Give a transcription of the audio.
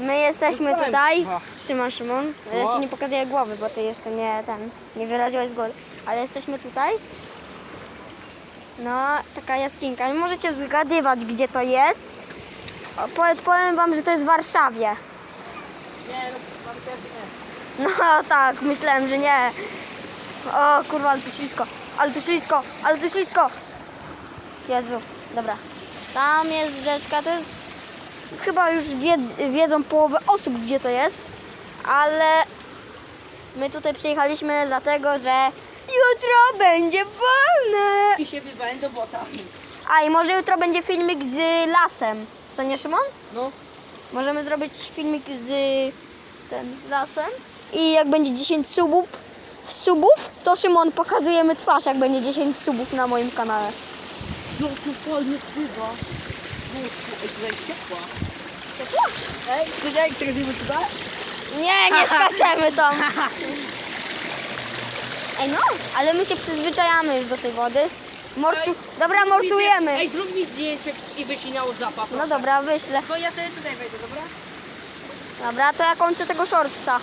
My jesteśmy tutaj. Szymon, Szymon. Ja ci nie pokazuję głowy, bo ty jeszcze nie ten, nie wyraziłeś zgody. Ale jesteśmy tutaj. No, taka jaskinka. Nie możecie zgadywać, gdzie to jest. O, powie- powiem wam, że to jest w Warszawie. Nie, no mam też nie. No tak, myślałem, że nie. O kurwa, ale tu ślisko, ale tu ślisko, ale tu ślisko. Jezu, dobra. Tam jest rzeczka, to jest... Chyba już wiedz, wiedzą połowę osób, gdzie to jest, ale my tutaj przyjechaliśmy dlatego, że jutro będzie wolne. I się wybałem do bota. A i może jutro będzie filmik z lasem. Co nie, Szymon? No. Możemy zrobić filmik z ten lasem. I jak będzie 10 subów, subów, to Szymon pokazujemy twarz, jak będzie 10 subów na moim kanale. No tu fajnie spływa. Tutaj jest ciepła. Ej, jak przechodzimy tutaj? Nie, nie skaczemy tam. Ej no, ale my się przyzwyczajamy już do tej wody. Morsu... Dobra, morsujemy. Ej, zrób mi zdjęcie i wyślij na Whatsappa. No dobra, wyślę. To ja sobie tutaj wejdę, dobra? Dobra, to ja kończę tego shortsa.